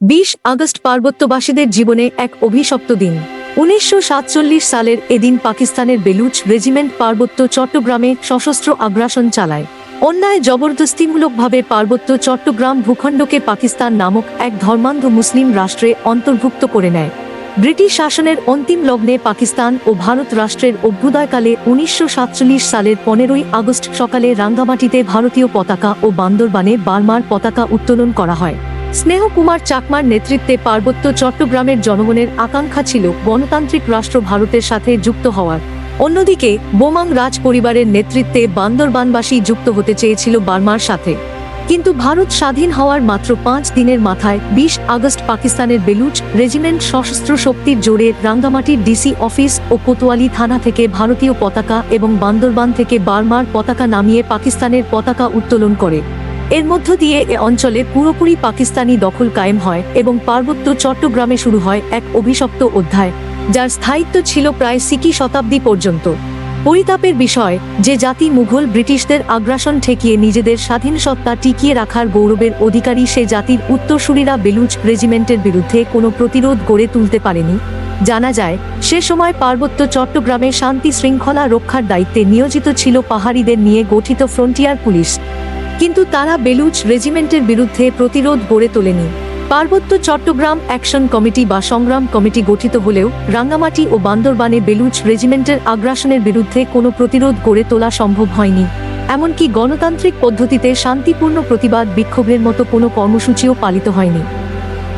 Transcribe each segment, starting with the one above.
বিশ আগস্ট পার্বত্যবাসীদের জীবনে এক অভিশপ্ত দিন। উনিশশো সাতচল্লিশ সালের এদিন পাকিস্তানের বেলুচ রেজিমেন্ট পার্বত্য চট্টগ্রামে সশস্ত্র আগ্রাসন চালায়। অন্যায় জবরদস্তিমূলকভাবে পার্বত্য চট্টগ্রাম ভূখণ্ডকে পাকিস্তান নামক এক ধর্মান্ধ মুসলিম রাষ্ট্রে অন্তর্ভুক্ত করে নেয়। ব্রিটিশ শাসনের অন্তিম লগ্নে পাকিস্তান ও ভারত রাষ্ট্রের অভ্যুদয়কালে উনিশশো সাতচল্লিশ সালের পনেরোই আগস্ট সকালে রাঙ্গামাটিতে ভারতীয় পতাকা ও বান্দরবানে বার্মার পতাকা উত্তোলন করা হয়। স্নেহ কুমার চাকমার নেতৃত্বে পার্বত্য চট্টগ্রামের জনগণের আকাঙ্ক্ষা ছিল গণতান্ত্রিক রাষ্ট্র ভারতের সাথে যুক্ত হওয়ার। অন্যদিকে, বোমাং রাজ পরিবারের নেতৃত্বে বান্দরবানবাসী যুক্ত হতে চেয়েছিল বার্মার সাথে। কিন্তু ভারত স্বাধীন হওয়ার মাত্র পাঁচ দিনের মাথায় বিশ আগস্ট পাকিস্তানের বেলুচ রেজিমেন্ট সশস্ত্র শক্তির জোরে রাঙ্গামাটির ডিসি অফিস ও কোতোয়ালি থানা থেকে ভারতীয় পতাকা এবং বান্দরবান থেকে বার্মার পতাকা নামিয়ে পাকিস্তানের পতাকা উত্তোলন করে। এর মধ্য দিয়ে এ অঞ্চলে পুরোপুরি পাকিস্তানি দখল কায়েম হয় এবং পার্বত্য চট্টগ্রামে শুরু হয় এক অভিশপ্ত অধ্যায়, যার স্থায়িত্ব ছিল প্রায় সিকি শতাব্দী পর্যন্ত। পরিতাপের বিষয়, যে জাতি মুঘল ব্রিটিশদের আগ্রাসন ঠেকিয়ে নিজেদের স্বাধীন সত্তা টিকিয়ে রাখার গৌরবের অধিকারী সে জাতির উত্তরসূরিরা বেলুচ রেজিমেন্টের বিরুদ্ধে কোনো প্রতিরোধ গড়ে তুলতে পারেনি। জানা যায়, সে সময় পার্বত্য চট্টগ্রামে শান্তি শৃঙ্খলা রক্ষার দায়িত্বে নিয়োজিত ছিল পাহাড়িদের নিয়ে গঠিত ফ্রন্টিয়ার পুলিশ। কিন্তু তারা বেলুচ রেজিমেন্টের বিরুদ্ধে প্রতিরোধ গড়ে তোলেনি। পার্বত্য চট্টগ্রাম অ্যাকশন কমিটি বা সংগ্রাম কমিটি গঠিত হলেও রাঙ্গামাটি ও বান্দরবানে বেলুচ রেজিমেন্টের আগ্রাসনের বিরুদ্ধে কোনো প্রতিরোধ গড়ে তোলা সম্ভব হয়নি। এমনকি গণতান্ত্রিক পদ্ধতিতে শান্তিপূর্ণ প্রতিবাদ বিক্ষোভের মতো কোনো কর্মসূচিও পালিত হয়নি।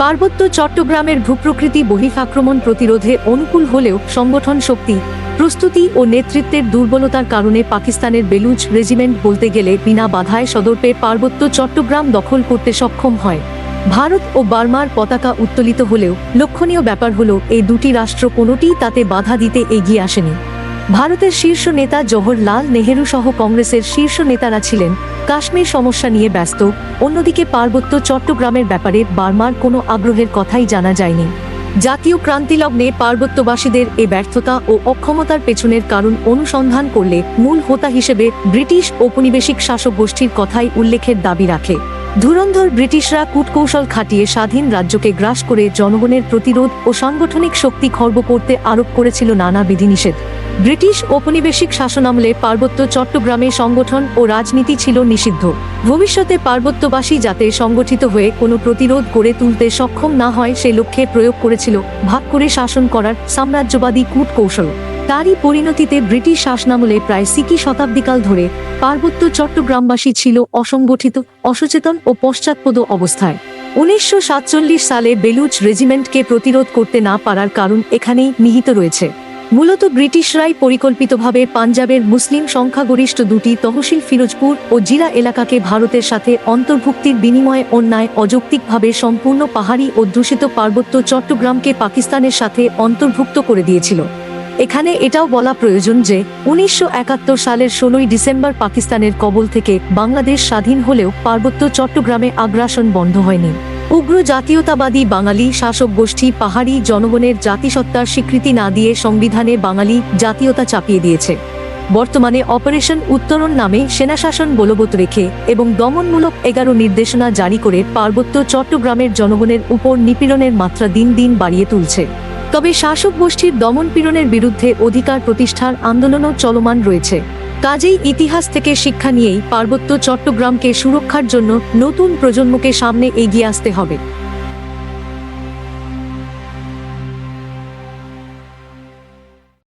পার্বত্য চট্টগ্রামের ভূপ্রকৃতি বহিঃাক্রমণ প্রতিরোধে অনুকূল হলেও সংগঠন শক্তি, প্রস্তুতি ও নেতৃত্বের দুর্বলতার কারণে পাকিস্তানের বেলুচ রেজিমেন্ট বলতে গেলে বিনা বাধায় সদর্পে পার্বত্য চট্টগ্রাম দখল করতে সক্ষম হয়। ভারত ও বার্মার পতাকা উত্তোলিত হলেও লক্ষণীয় ব্যাপার হল, এই দুটি রাষ্ট্র কোনোটিই তাতে বাধা দিতে এগিয়ে আসেনি। ভারতের শীর্ষ নেতা জওহরলাল নেহেরু সহ কংগ্রেসের শীর্ষ নেতারা ছিলেন। কাশ্মীর সমস্যা নিয়ে ব্যস্ত। অন্যদিকে পার্বত্য চট্টগ্রামের ব্যাপারে বার্মার কোনো আগ্রহের কথাই জানা যায়নি। জাতীয় ক্রান্তিলগ্নে পার্বত্যবাসীদের এ ব্যর্থতা ও অক্ষমতার পেছনের কারণ অনুসন্ধান করলে মূল হোতা হিসেবে ব্রিটিশ ঔপনিবেশিক শাসক গোষ্ঠীর কথাই উল্লেখের দাবি রাখে। ধুরন্ধর ব্রিটিশরা কূটকৌশল খাটিয়ে স্বাধীন রাজ্যকে গ্রাস করে জনগণের প্রতিরোধ ও সাংগঠনিক শক্তি খর্ব করতে আরোপ করেছিল নানা বিধিনিষেধ। ব্রিটিশ ঔপনিবেশিক শাসনামলে পার্বত্য চট্টগ্রামে সংগঠন ও রাজনীতি ছিল নিষিদ্ধ। ভবিষ্যতে পার্বত্যবাসী যাতে সংগঠিত হয়ে কোনো প্রতিরোধ গড়ে তুলতে সক্ষম না হয় সে লক্ষ্যে প্রয়োগ করেছিল, ভাগ করে শাসন করার সাম্রাজ্যবাদী কূটকৌশল। তারই পরিণতিতে ব্রিটিশ শাসনামলে প্রায় সিকি শতাব্দীকাল ধরে পার্বত্য চট্টগ্রামবাসী ছিল অসংগঠিত, অসচেতন ও পশ্চাৎপদ অবস্থায়। উনিশশো সাতচল্লিশ সালে বেলুচ রেজিমেন্টকে প্রতিরোধ করতে না পারার কারণ এখানেই নিহিত রয়েছে। মূলত ব্রিটিশরাই পরিকল্পিতভাবে পাঞ্জাবের মুসলিম সংখ্যাগরিষ্ঠ দুটি তহসিল ফিরোজপুর ও জিরা এলাকাকে ভারতের সাথে অন্তর্ভুক্তির বিনিময়ে অন্যায় অযৌক্তিকভাবে সম্পূর্ণ পাহাড়ি অধ্যুষিত পার্বত্য চট্টগ্রামকে পাকিস্তানের সাথে অন্তর্ভুক্ত করে দিয়েছিল। এখানে এটাও বলা প্রয়োজন যে, উনিশশো একাত্তর সালের ষোলোই ডিসেম্বর পাকিস্তানের কবল থেকে বাংলাদেশ স্বাধীন হলেও পার্বত্য চট্টগ্রামে আগ্রাসন বন্ধ হয়নি। উগ্র জাতীয়তাবাদী বাঙালি শাসক গোষ্ঠী পাহাড়ি জনগণের জাতিসত্তার স্বীকৃতি না দিয়ে সংবিধানে বাঙালি জাতীয়তা চাপিয়ে দিয়েছে। বর্তমানে অপারেশন উত্তরণ নামে সেনাশাসন বলবৎ রেখে এবং দমনমূলক এগারো নির্দেশনা জারি করে পার্বত্য চট্টগ্রামের জনগণের উপর নিপীড়নের মাত্রা দিন দিন বাড়িয়ে তুলছে। তবে শাসক গোষ্ঠীর দমনপীড়নের বিরুদ্ধে অধিকার প্রতিষ্ঠার আন্দোলনও চলমান রয়েছে। কাজেই ইতিহাস থেকে শিক্ষা নিয়েই পার্বত্য চট্টগ্রামকে সুরক্ষার জন্য নতুন প্রজন্মকে সামনে এগিয়ে আসতে হবে।